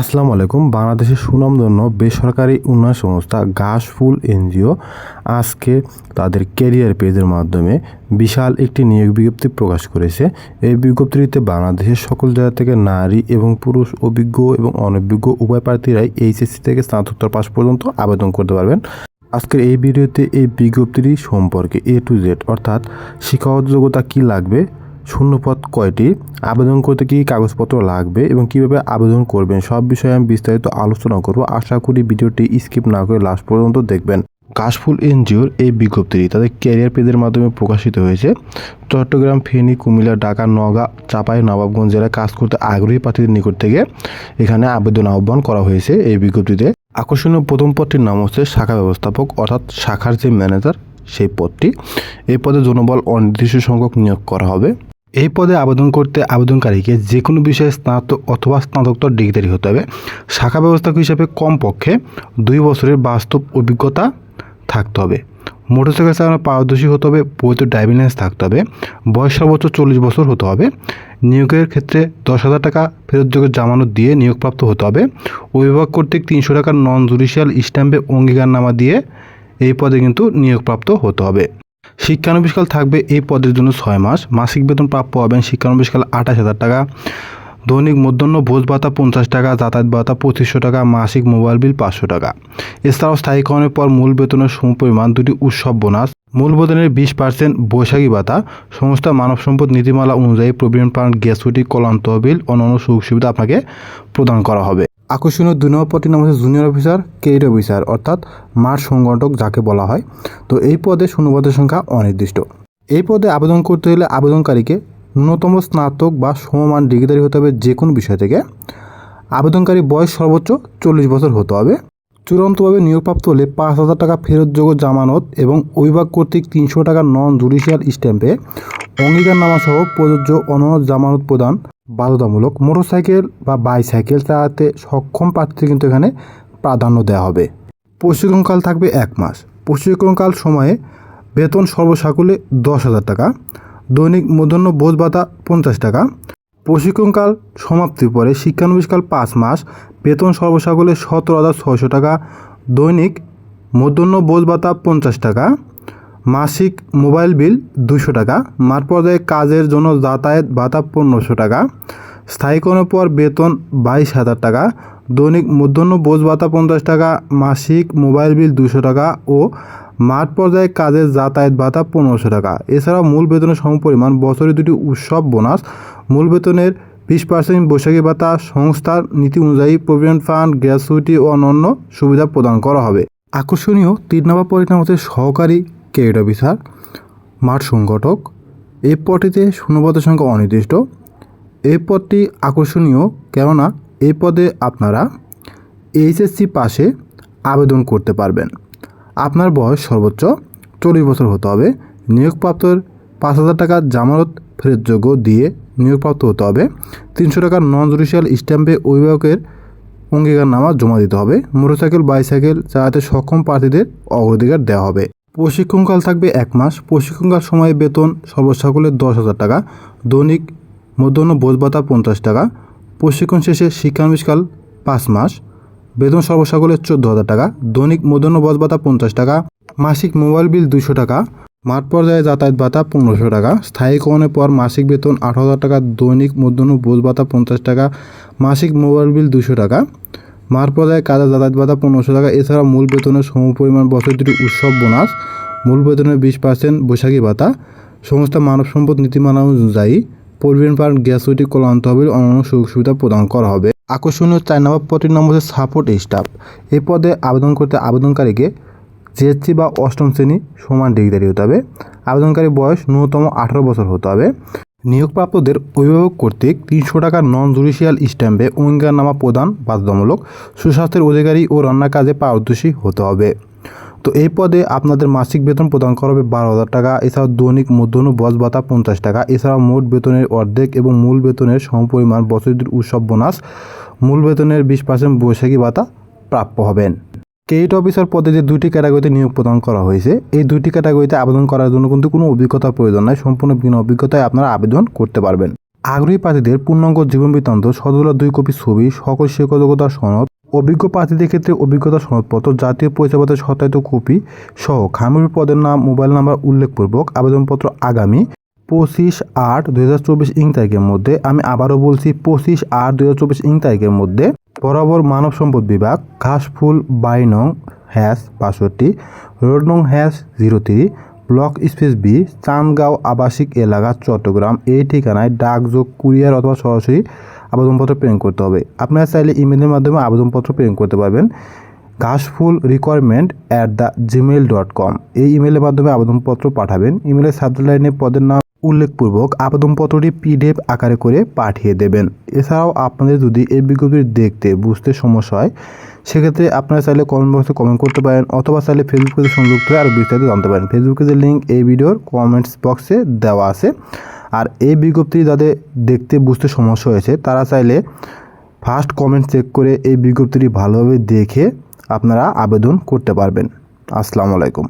আসসালামু আলাইকুম। বাংলাদেশের সুনামধন্য বেসরকারি উন্নয়ন সংস্থা ঘাসফুল এনজিও আজকে তাদের ক্যারিয়ার পেজের মাধ্যমে বিশাল একটি নিয়োগ বিজ্ঞপ্তি প্রকাশ করেছে। এই বিজ্ঞপ্তিতে বাংলাদেশের সকল জায়গা থেকে নারী এবং পুরুষ, অভিজ্ঞ এবং অনভিজ্ঞ উভয় প্রার্থীরাই এইচএসসি থেকে স্নাতকোত্তর পাশ পর্যন্ত আবেদন করতে পারবেন। আজকের এই ভিডিওতে এই বিজ্ঞপ্তিটি সম্পর্কে এ টু জেড অর্থাৎ শিক্ষাগত যোগ্যতা কী লাগবে শূন্যপদ কয়টি? আবেদন করতে কী কাগজপত্র লাগবে এবং কীভাবে আবেদন করবেন? সব বিষয়ে আমি বিস্তারিত আলোচনা করব। আশা করি ভিডিওটি স্কিপ না করে লাস্ট পর্যন্ত দেখবেন। কাশফুল এনজিওর এই বিজ্ঞপ্তিটি তাদের ক্যারিয়ার পেজের মাধ্যমে প্রকাশিত হয়েছে। চট্টগ্রাম, ফেনী, কুমিল্লা, ঢাকা, নওগাঁ, চাপাই, নবাবগঞ্জ জেলায় কাজ করতে আগ্রহী প্রার্থীদের নিকট থেকে এখানে আবেদন আহ্বান করা হয়েছে এই বিজ্ঞপ্তিতে। আকর্ষণীয় প্রথম পদটির নাম হচ্ছে শাখা ব্যবস্থাপক, অর্থাৎ শাখার যে ম্যানেজার সেই পদটি। এই পদে জনবল অনির্দিষ্ট সংখ্যক নিয়োগ করা হবে। এই পদে আবেদন করতে আবেদনকারীকে যে কোনো বিষয়ে স্নাতক অথবা স্নাতকোত্তর ডিগ্রি হতে হবে। শাখা ব্যবস্থাপক হিসাবে কমপক্ষে দুই বছরের বাস্তব অভিজ্ঞতা থাকতে হবে। মোটরসাইকেল চালানো পারদর্শী হতে হবে, বৈধ ড্রাইভিং লাইসেন্স থাকতে হবে, বয়স সর্বোচ্চ চল্লিশ বছর হতে হবে, নিয়োগের ক্ষেত্রে দশ হাজার টাকা ফেরতযোগ্য জামানত দিয়ে নিয়োগপ্রাপ্ত হতে হবে, অভিভাবক কর্তৃক তিনশো টাকার নন জুডিশিয়াল স্ট্যাম্পে অঙ্গীকারনামা দিয়ে এই পদে কিন্তু নিয়োগপ্রাপ্ত হতে হবে। শিক্ষানবিষ্কাল থাকবে এই পদের জন্য ছয় মাস। মাসিক বেতন প্রাপ্য হবেন শিক্ষানবিষ্কাল আঠাশ হাজার টাকা। দৈনিক মধ্যাহ্ন ভোজ ভাতা পঞ্চাশ টাকা, যাতায়াত ভাতা পঁচিশশো টাকা, মাসিক মোবাইল বিল পাঁচশো টাকা। এছাড়াও স্থায়ীকরণের পর মূল বেতনের সমপরিমাণ দুটি উৎসব বোনাস। মূল বেতনের বিশ পার্সেন্ট বৈশাখী ভাতা। সংস্থা মানব সম্পদ নীতিমালা অনুযায়ী প্রভিডেন্ট ফান্ড গ্যাসুটি কল্যাণ তহবিল, অন্যান্য সুযোগ সুবিধা আপনাকে প্রদান করা হবে। আকর্ষণীয় দুই নম্বর পদটির নাম হচ্ছে জুনিয়র অফিসার কেরিয়ার অফিসার অর্থাৎ মাঠ সংগঠক যাকে বলা হয়। তো এই পদে শূন্যপদের সংখ্যা অনির্দিষ্ট। এই পদে আবেদন করতে হলে আবেদনকারীকে ন্যূনতম স্নাতক বা সমমান ডিগ্রিধারী হতে হবে যে কোনো বিষয় থেকে। আবেদনকারী বয়স সর্বোচ্চ চল্লিশ বছর হতে হবে। চূড়ান্তভাবে নিয়োগপ্রাপ্ত হলে পাঁচ হাজার টাকা ফেরতযোগ্য জামানত এবং অভিভাবক কর্তৃক তিনশো টাকা নন জুডিশিয়াল স্ট্যাম্পে অঙ্গীকারনামা সহ প্রযোজ্য অনন্য জামানত প্রদান বাধ্যতামূলক মোটরসাইকেল বা বাইসাইকেল চালাতে সক্ষম প্রার্থীদের কিন্তু এখানে প্রাধান্য দেওয়া হবে। প্রশিক্ষণকাল থাকবে এক মাস। প্রশিক্ষণকাল সময়ে বেতন সর্বসাকুলে দশ হাজার টাকা, দৈনিক মধ্যাহ্ন বোধ ভাতা পঞ্চাশ টাকা। প্রশিক্ষণকাল সমাপ্তির পরে শিক্ষানবিষ্কাল পাঁচ মাস বেতন সর্বসাকুল্যে সতেরো হাজার ছয়শো টাকা, দৈনিক মধ্যাহ্ন বোধ ভাতা পঞ্চাশ টাকা, মাসিক মোবাইল বিল দুশো টাকা, মাঠ পর্যায়ে কাজের জন্য যাতায়াত ভাতা পনেরোশো টাকা স্থায়ীকরণের পর বেতন বাইশ হাজার টাকা, দৈনিক মধ্যাহ্ন বোঝ ভাতা পঞ্চাশ টাকা, মাসিক মোবাইল বিল দুশো টাকা ও মাঠ পর্যায়ে কাজের যাতায়াত ভাতা পনেরোশো টাকা। এছাড়াও মূল বেতনের সমপরিমাণ বছরে দুটি উৎসব বোনাস, মূল বেতনের বিশ পার্সেন্ট বৈশাখী ভাতা সংস্থার নীতি অনুযায়ী প্রভিডেন্ট ফান্ড গ্র্যাচুইটি ও অন্যান্য সুবিধা প্রদান করা হবে। আকর্ষণীয় তিন নম্বর পরিণাম হচ্ছে সহকারী ক্রেডিট অফিসার, মাঠ সংগঠক। এই পদটিতে শূন্যপদের সংখ্যা অনির্দিষ্ট। এই পদটি আকর্ষণীয় কেননা এই পদে আপনারা এইচএসসি পাশে আবেদন করতে পারবেন। আপনার বয়স সর্বোচ্চ চল্লিশ বছর হতে হবে। নিয়োগপ্রাপ্তর পাঁচ হাজার টাকা জামানত ফেরতযোগ্য দিয়ে নিয়োগপ্রাপ্ত হতে হবে। তিনশো টাকার নন জুডিশিয়াল স্ট্যাম্পে অভিভাবকের অঙ্গীকারনামা জমা দিতে হবে। মোটরসাইকেল, বাইসাইকেল চালাতে সক্ষম প্রার্থীদের অগ্রাধিকার দেওয়া হবে। প্রশিক্ষণকাল থাকবে এক মাস। প্রশিক্ষণকাল সময়ে বেতন সর্বসাকুল্যে দশ হাজার টাকা। দৈনিক মধ্যাহ্ন বোধ ভাতা পঞ্চাশ টাকা। প্রশিক্ষণ শেষে শিক্ষানবিষ্কাল পাঁচ মাস। বেতন সর্বসাকুল্যে চোদ্দ হাজার টাকা। দৈনিক মধ্যাহ্ন বোধ ভাতা পঞ্চাশ টাকা। মাসিক মোবাইল বিল দুশো টাকা। মাঠ পর্যায়ে যাতায়াত ভাতা পনেরোশো টাকা স্থায়ীকরণের পর মাসিক বেতন আট হাজার টাকা, দৈনিক মধ্যাহ্ন বোধ ভাতা পঞ্চাশ টাকা, মাসিক মোবাইল বিল দুশো টাকা। মাঠ পর্যায়ে কাজে যাতায়াত ভাতা পনেরোশো টাকা এছাড়া মূল বেতনের সমপরিমাণ বছর দুটি উৎসব বোনাস, মূল বেতনের বিশ পার্সেন্ট বৈশাখী ভাতা, সংস্থা মানব সম্পদ নীতিমালা অনুযায়ী প্রভিডেন্ট ফান্ড গ্যাসুইটি কল্যাণ তহবিল, অন্যান্য সুযোগ সুবিধা প্রদান করা হবে। আকর্ষণীয় চার নম্বর নাম হচ্ছে সাপোর্ট স্টাফ। এই পদে আবেদন করতে আবেদনকারীকে জিএসসি বা অষ্টম শ্রেণি সমান ডিগ্রি হতে হবে। আবেদনকারী বয়স ন্যূনতম আঠারো বছর হতে হবে। নিয়োগপ্রাপ্তদের অভিভাবক কর্তৃক তিনশো টাকার নন জুডিশিয়াল স্ট্যাম্পে অঙ্গীকারনামা প্রদান বাধ্যতামূলক, সুস্বাস্থ্যের অধিকারী ও রান্না কাজে পারদর্শী হতে হবে। তো এই পদে আপনাদের মাসিক বেতন প্রদান করা হবে বারো হাজার টাকা, এছাড়াও দৈনিক মধ্যাহ্ন বস ভাতা পঞ্চাশ টাকা, এছাড়াও মোট বেতনের অর্ধেক এবং মূল বেতনের সমপরিমাণ বছরের উৎসব বোনাস, মূল বেতনের বিশ পার্সেন্ট বৈশাখী ভাতা প্রাপ্য হবেন। ক্রেডিট অফিসার পদে যে দুইটি ক্যাটাগরিতে নিয়োগ প্রদান করা হয়েছে এই দুইটি ক্যাটাগরিতে আবেদন করার জন্য কিন্তু কোনো অভিজ্ঞতার প্রয়োজন নাই সম্পূর্ণ বিনা অভিজ্ঞতায় আপনারা আবেদন করতে পারবেন। আগ্রহী প্রার্থীদের পূর্ণাঙ্গ জীবন বৃত্তান্ত সদলা দুই কপি ছবি, সকল শিক্ষকতার সনদ, অভিজ্ঞ প্রার্থীদের ক্ষেত্রে অভিজ্ঞতা সনদপত্র, জাতীয় পরিচয়পত্রের সত্যায়িত কপি সহ খামির পদের নাম, মোবাইল নাম্বার উল্লেখপূর্বক আবেদনপত্র আগামী পঁচিশ আট দুই হাজার চব্বিশ ইং তারিখের মধ্যে, আমি আবারও বলছি পঁচিশ আট দুই হাজার চব্বিশ ইং তারিখের মধ্যে, বরাবর মানব সম্পদ বিভাগ, ঘাসফুল বাই নং হ্যাশ, বাষট্টি রোড নং hash, zero three block space B, Chandgaon আবাসিক এলাকা, চট্টগ্রাম, এই ঠিকানায় ডাকযোগ, কুরিয়ার অথবা সরাসরি আবেদনপত্র প্রেরণ করতে হবে। আপনারা চাইলে ইমেলের মাধ্যমে আবেদনপত্র প্রেরণ করতে পারবেন। Ghashful requirement at the Gmail dot com, এই ইমেলের মাধ্যমে আবেদনপত্র পাঠাবেন। ইমেলের সাবজেক্ট লাইনে পদের নাম উল্লেখপূর্বক আবেদনপত্রটি পিডিএফ আকারে করে পাঠিয়ে দেবেন। এছাড়াও আপনাদের যদি এই বিজ্ঞপ্তিটি দেখতে বুঝতে সমস্যা হয়, সেক্ষেত্রে আপনারা চাইলে কমেন্ট বক্সে কমেন্ট করতে পারেন অথবা চাইলে ফেসবুকে সংযুক্ত হয়ে আরও বিস্তারিত জানতে পারেন। ফেসবুকে যে লিঙ্ক এই ভিডিওর কমেন্টস বক্সে দেওয়া আছে। আর এই বিজ্ঞপ্তি যাদের দেখতে বুঝতে সমস্যা হয়েছে, তারা চাইলে ফার্স্ট কমেন্ট চেক করে এই বিজ্ঞপ্তিটি ভালোভাবে দেখে আপনারা আবেদন করতে পারবেন। আসসালামু আলাইকুম।